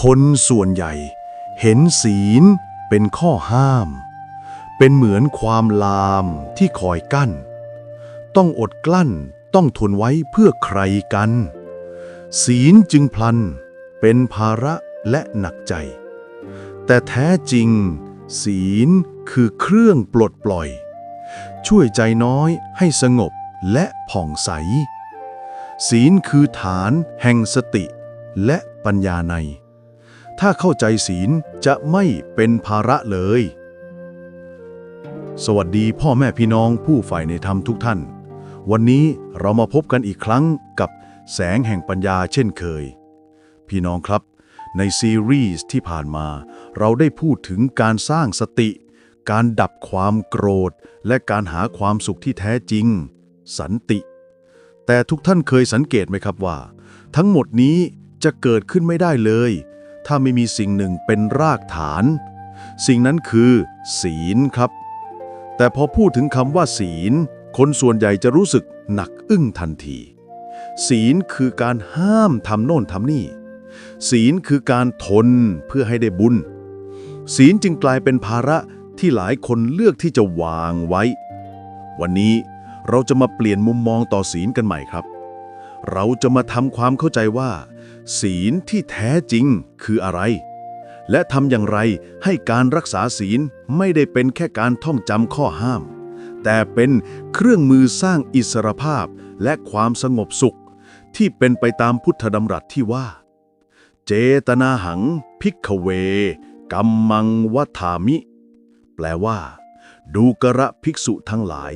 คนส่วนใหญ่ เห็นศีลเป็นข้อห้าม เป็นเหมือนความลามที่คอยกั้น ต้องอดกลั้นต้องทนไว้เพื่อใครกัน ศีลจึงพลัน เป็นภาระและหนักใจ แต่แท้จริง ศีลคือเครื่องปลดปล่อย ช่วยใจน้อยให้สงบและผ่องใส ศีลคือฐานแห่งสติและปัญญาใน ถ้าเข้าใจศีลจะไม่เป็นภาระเลย สวัสดีพ่อแม่พี่น้องผู้ฝ่ายในธรรมทุกท่าน วันนี้เรามาพบกันอีกครั้งกับแสงแห่งปัญญาเช่นเคย พี่น้องครับ ในซีรีส์ที่ผ่านมา เราได้พูดถึงการสร้างสติ การดับความโกรธ และการหาความสุขที่แท้จริง สันติ แต่ทุกท่านเคยสังเกตไหมครับว่า ทั้งหมดนี้จะเกิดขึ้นไม่ได้เลย ถ้าไม่มีสิ่งหนึ่งเป็นรากฐาน สิ่งนั้นคือ ศีลครับ แต่พอพูดถึงคำว่า ศีล คนส่วนใหญ่จะรู้สึกหนักอึ้งทันที ศีลคือการห้ามทำโน่นทำนี่ ศีลคือการทนเพื่อให้ได้บุญ ศีลจึงกลายเป็นภาระที่หลายคนเลือกที่จะวางไว้ วันนี้เราจะมาเปลี่ยนมุมมองต่อศีลกันใหม่ครับ เราจะมาทำความเข้าใจว่า ศีลที่แท้จริงคืออะไร และทำอย่างไรให้การรักษาศีลไม่ได้เป็นแค่การท่องจำข้อห้าม แต่เป็นเครื่องมือสร้างอิสรภาพและความสงบสุข ที่เป็นไปตามพุทธดำรัสที่ว่า เจตนาหังพิกเวกัมมังวัฏามิ แปลว่า ดูกระภิกษุทั้งหลาย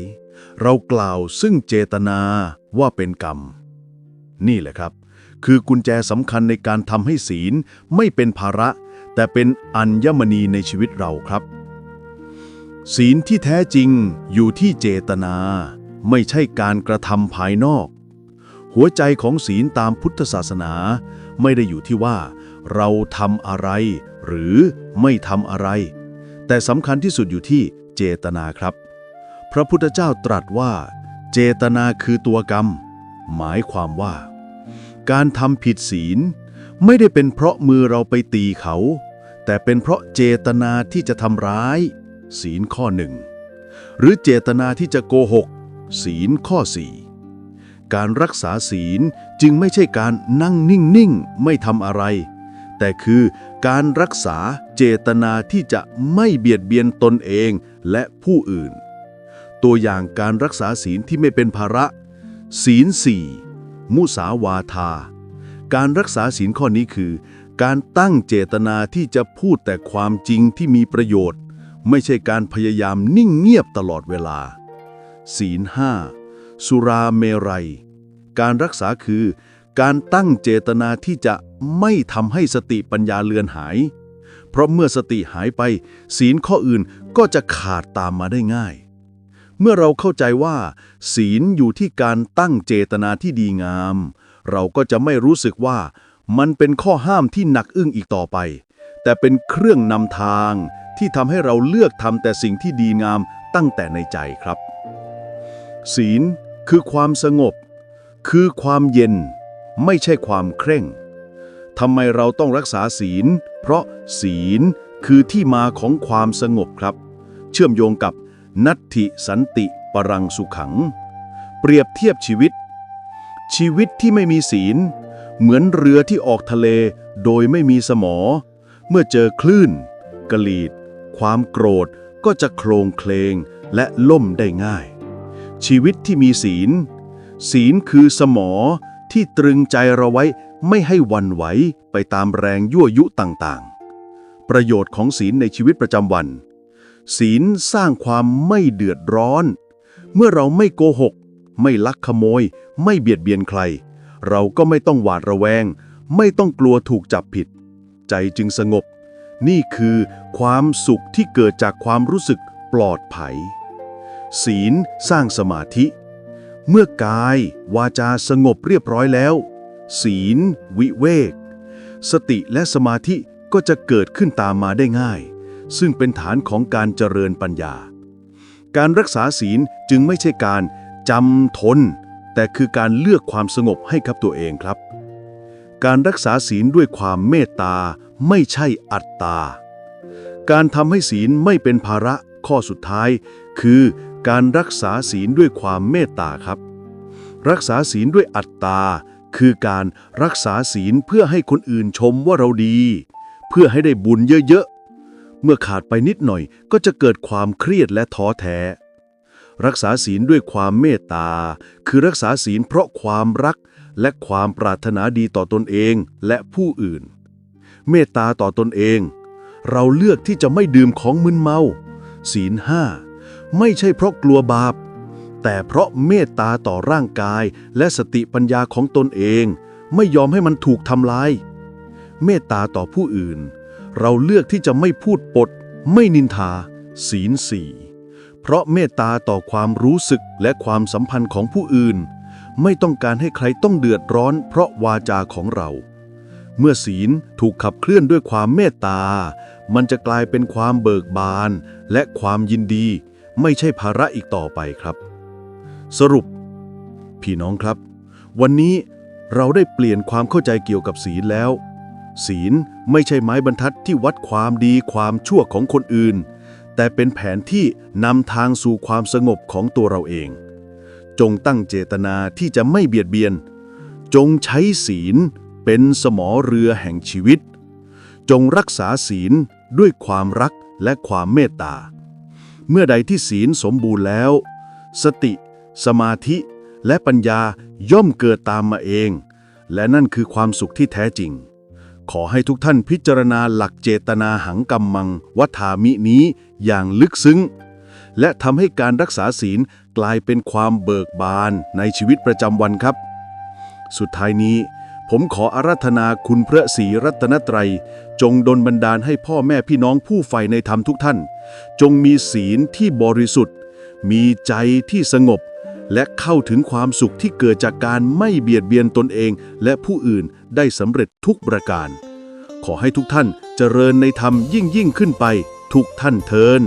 เรากล่าวซึ่งเจตนาว่าเป็นกรรม นี่แหละครับ คือกุญแจสำคัญในการทำให้ศีลไม่เป็นภาระ แต่เป็นอัญมณีในชีวิตเราครับ ศีลที่แท้จริงอยู่ที่เจตนา ไม่ใช่การกระทำภายนอก หัวใจของศีลตามพุทธศาสนา ไม่ได้อยู่ที่ว่า เราทำอะไร หรือไม่ทำอะไร แต่สำคัญที่สุดอยู่ที่เจตนาครับ พระพุทธเจ้าตรัสว่า เจตนาคือตัวกรรม หมายความว่า การทำผิดศีล ไม่ได้เป็นเพราะมือเราไปตีเขา แต่เป็นเพราะเจตนาที่จะทำร้าย ศีลข้อหนึ่งหรือเจตนาที่จะโกหก ศีลข้อสี่การรักษาศีลจึงไม่ใช่การนั่งนิ่งๆ ไม่ทำอะไร แต่คือการรักษาเจตนาที่จะไม่เบียดเบียนตนเองและผู้อื่น ตัวอย่างการรักษาศีลที่ไม่เป็นภาระ ศีลสี่ มุสาวาทา การรักษาศีลข้อนี้คือ การตั้งเจตนาที่จะพูดแต่ความจริงที่มีประโยชน์ ไม่ใช่การพยายามนิ่งเงียบตลอดเวลา ศีลห้าสุราเมรัย การรักษาคือ การตั้งเจตนาที่จะไม่ทำให้สติปัญญาเลือนหาย เพราะเมื่อสติหายไป ศีลข้ออื่นก็จะขาดตามมาได้ง่าย เมื่อเราเข้าใจว่า ศีลอยู่ที่การตั้งเจตนาที่ดีงาม เราก็จะไม่รู้สึกว่า มันเป็นข้อห้ามที่หนักอึ้งอีกต่อไป แต่เป็นเครื่องนำทางที่ทำให้เราเลือกทำแต่สิ่งที่ดีงามตั้งแต่ในใจครับ ศีลคือความสงบ คือความเย็น ไม่ใช่ความเคร่งทำไมเราต้องรักษาศีล เพราะศีลคือที่มาของความสงบครับ เชื่อมโยงกับ นัตถิสันติปรังสุขัง เปรียบเทียบชีวิต ชีวิตที่ไม่มีศีล เหมือนเรือที่ออกทะเลโดยไม่มีสมอ เมื่อเจอคลื่นกลีด ความโกรธก็จะโคลงเคลงและล่มได้ง่าย ชีวิตที่มีศีล ศีลคือสมอที่ตรึงใจเราไว้ไม่ให้วันไหวไปตามแรงยั่วยุต่างๆ ประโยชน์ของศีลในชีวิตประจำวัน ศีลสร้างความไม่เดือดร้อน เมื่อเราไม่โกหก ไม่ลักขโมย ไม่เบียดเบียนใคร เราก็ไม่ต้องหวาดระแวง ไม่ต้องกลัวถูกจับผิด ใจจึงสงบ นี่คือความสุขที่เกิดจากความรู้สึกปลอดภัย ศีลสร้างสมาธิ เมื่อกาย วาจาสงบเรียบร้อยแล้ว ศีล วิเวก สติและสมาธิก็จะเกิดขึ้นตามมาได้ง่าย ซึ่งเป็นฐานของการเจริญปัญญา การรักษาศีลจึงไม่ใช่การจำทน แต่คือการเลือกความสงบให้กับตัวเองครับ การรักษาศีลด้วยความเมตตาไม่ใช่อัตตา การทำให้ศีลไม่เป็นภาระข้อสุดท้าย คือการรักษาศีลด้วยความเมตตาครับ รักษาศีลด้วยอัตตา คือการรักษาศีลเพื่อให้คนอื่นชมว่าเราดี เพื่อให้ได้บุญเยอะ เมื่อขาดไปนิดหน่อยก็จะเกิดความเครียดและท้อแท้ รักษาศีลด้วยความเมตตา คือรักษาศีลเพราะความรักและความปรารถนาดีต่อตนเองและผู้อื่น เมตตาต่อตนเอง เราเลือกที่จะไม่ดื่มของมึนเมา ศีลห้าไม่ใช่เพราะกลัวบาป แต่เพราะเมตตาต่อร่างกายและสติปัญญาของตนเอง ไม่ยอมให้มันถูกทำลาย เมตตาต่อผู้อื่น เราเลือกที่จะไม่พูดปด ไม่นินทา ศีลสี่เพราะเมตตาต่อความรู้สึกและความสัมพันธ์ของผู้อื่น ไม่ต้องการให้ใครต้องเดือดร้อน เพราะวาจาของเรา เมื่อศีลถูกขับเคลื่อนด้วยความเมตตา มันจะกลายเป็นความเบิกบาน และความยินดี ไม่ใช่ภาระอีกต่อไปครับ สรุป พี่น้องครับ วันนี้เราได้เปลี่ยนความเข้าใจเกี่ยวกับศีลแล้ว ศีลไม่ใช่ไม้บรรทัดที่วัดความดีความชั่วของคนอื่น แต่เป็นแผนที่นำทางสู่ความสงบของตัวเราเอง จงตั้งเจตนาที่จะไม่เบียดเบียน จงใช้ศีลเป็นสมอเรือแห่งชีวิต จงรักษาศีลด้วยความรักและความเมตตา เมื่อใดที่ศีลสมบูรณ์แล้ว สติ สมาธิ และปัญญาย่อมเกิดตามมาเอง และนั่นคือความสุขที่แท้จริง ขอให้ทุกท่านพิจารณาหลักเจตนาหังกัมมัง วัฏามินี้อย่างลึกซึ้ง และทำให้การรักษาศีลกลายเป็นความเบิกบานในชีวิตประจำวันครับ สุดท้ายนี้ ผมขออาราธนาคุณพระศรีรัตนตรัย จงดลบันดาลให้พ่อแม่พี่น้องผู้ใฝ่ในธรรมทุกท่าน จงมีศีลที่บริสุทธิ์ มีใจที่สงบ และเข้าถึงความสุขที่เกิดจากการไม่เบียดเบียนตนเอง และผู้อื่นได้สำเร็จทุกประการ ขอให้ทุกท่านเจริญในธรรมยิ่งยิ่งขึ้นไป ทุกท่านเทิน